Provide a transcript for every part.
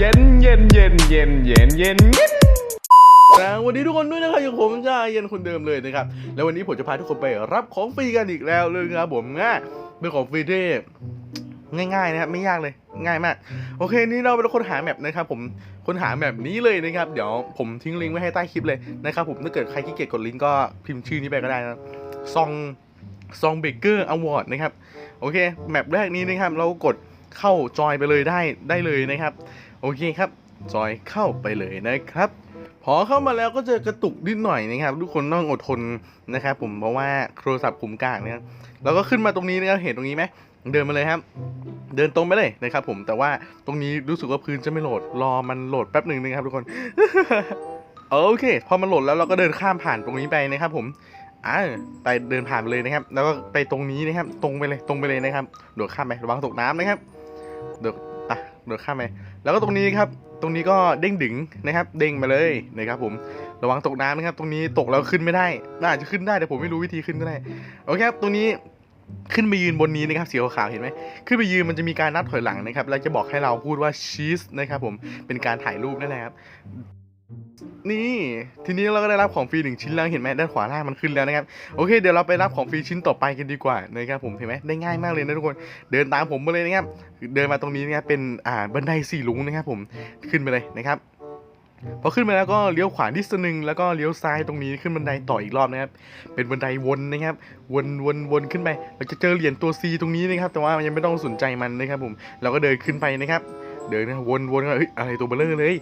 เย็นเย็นเย็นเย็นเย็นเย็นเย็นนะวันนี้ทุกคนด้วยนะครับอย่างผมจ้าเย็นคนเดิมเลยนะครับ แล้ววันนี้ผมจะพาทุกคนไปรับของฟรีกันอีกแล้วเลยครับผมง่ายเป็นของฟรีที่ง่ายๆนะครับไม่ยากเลยง่ายมาก โอเค นี่เราเป็นคนหาแมปนะครับผมคนหาแมปนี้เลยนะครับ เดี๋ยวผมทิ้งลิงก์ไว้ให้ใต้คลิปเลยนะครับผมถ้าเกิดใครขี้เกียจกดลิงก์ก็พิมพ์ชื่อนี้ไปก็ได้นะซองซองเบเกอร์อวอร์ดนะครับ โอเค แมปแรกนี้นะครับ เรากดเข้าจอยไปเลยได้ได้เลยนะครับ โอเคครับจอยเข้าไปเลยนะครับ พอเข้ามาแล้วก็เจอกระตุกนิดหน่อยนะครับ ทุกคนต้องอดทนนะครับผมเพราะว่าโทรศัพท์ผมกลางเนี่ยแล้วก็ขึ้นมาตรงนี้นะครับเห็นตรงนี้ไหมเดินมาเลยครับ เดินตรงไปเลยนะครับ ผมแต่ว่าตรงนี้รู้สึกว่าพื้นจะไม่โหลดรอมันโหลดแป๊บหนึ่งนะครับ ทุกคนโอเค พอมันโหลดแล้วเราก็เดินข้ามผ่านตรงนี้ไปนะครับ ผมอ่าไปเดินผ่านไปเลยนะครับ แล้วก็ไปตรงนี้นะครับ ตรงไปเลยตรงไปเลยนะครับโดดข้ามไประวังตกน้ำนะครับโดด เดือดข้ามไปแล้วก็ตรงนี้ครับ ตรงนี้ก็เด้งดึงนะครับ เด้งมาเลยนะครับผมระวังตกน้ำนะครับ ตรงนี้ตกแล้วขึ้นไม่ได้น่าจะขึ้นได้แต่ผมไม่รู้วิธีขึ้นก็ได้โอเคครับตรงนี้ขึ้นไปยืนบนนี้นะครับสีขาวๆเห็นไหมขึ้นไปยืนมันจะมีการนับถอยหลังนะครับ แล้วจะบอกให้เราพูดว่าชีสนะครับผมเป็นการถ่ายรูปนั่นแหละครับ นี่ ทีนี้เราก็ได้รับของฟรีหนึ่งชิ้นแล้วเห็นไหมด้านขวาล่างมันขึ้นแล้วนะครับ โอเค เดี๋ยวเราไปรับของฟรีชิ้นต่อไปกันดีกว่านะครับผมเห็นไหมได้ง่ายมากเลยนะทุกคน เดินตามผมมาเลยนะครับ เดินมาตรงนี้นะครับเป็นอ่าบันไดสี่ลุงนะครับผมขึ้นไปเลยนะครับพอขึ้นมาแล้วก็เลี้ยวขวานิดนึงแล้วก็เลี้ยวซ้ายตรงนี้ขึ้นบันไดต่ออีกรอบนะครับ เป็นบันไดวนนะครับ วนวนวนขึ้นไป เราจะเจอเหรียญตัว C ตรงนี้นะครับ แต่ว่ายังไม่ต้องสนใจมันนะครับผม เราก็เดินขึ้นไปนะครับ เดินนะวนวนเฮ้ยอะไรตัวเบลเลอร์เลย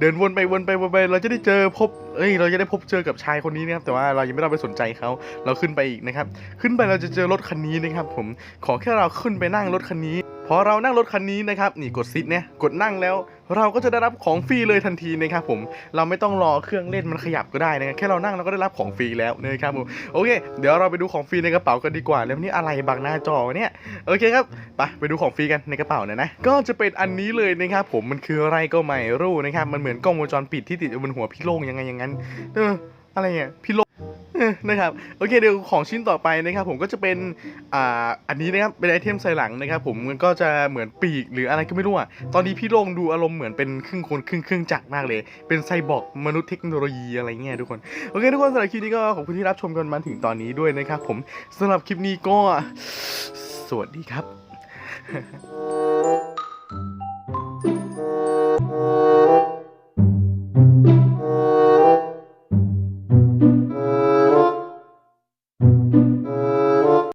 เดินวนไปวนไปวนไป เราจะได้เจอพบเอ้ยเราจะได้พบเจอกับชายคนนี้นะครับแต่ว่าเรายังไม่ต้องไปสนใจเขาเราขึ้นไปอีกนะครับ ขึ้นไปเราจะเจอรถคันนี้นะครับ ผมขอแค่เราขึ้นไปนั่งรถคันนี้ อเรานั่งรถคันนี้นะครับนี่กดซิทเนี่ยกดนั่งแล้ว เราก็จะได้รับของฟรีเลยทันทีนะครับผมเราไม่ต้องรอเครื่องเล่นมันขยับก็ได้นะแค่เรานั่งเราก็ได้รับของฟรีแล้วนะครับผมโอเค เดี๋ยวเราไปดูของฟรีในกระเป๋ากันดีกว่า แล้วนี่อะไรบังหน้าจอเนี่ยโอเคครับไปไปดูของฟรีกันในกระเป๋าหน่อยนะก็จะเป็นอันนี้เลยนะครับผมมันคืออะไรก็ไม่รู้นะครับมันเหมือนกล้องวงจรปิดที่ติดอยู่บนหัวพี่โล่งยังไงอย่างนั้นเอออะไรเนี่ยพี่โล นะครับโอเคเดี๋ยวของชิ้นต่อไปนะครับผมก็จะเป็นอ่าอันนี้นะครับเป็นไอเทมใส่หลังนะครับผมมันก็จะเหมือนปีกหรืออะไรก็ไม่รู้อะตอนนี้พี่โลงดูอารมณ์เหมือนเป็นครึ่งคนครึ่งเครื่องจักรมากเลย เป็นไซบอร์กมนุษย์เทคโนโลยีอะไรเงี้ยทุกคนโอเคทุกคนสำหรับคลิปนี้ก็ขอบคุณที่รับชมกันมาถึงตอนนี้ด้วยนะครับผมสำหรับคลิปนี้ก็สวัสดีครับ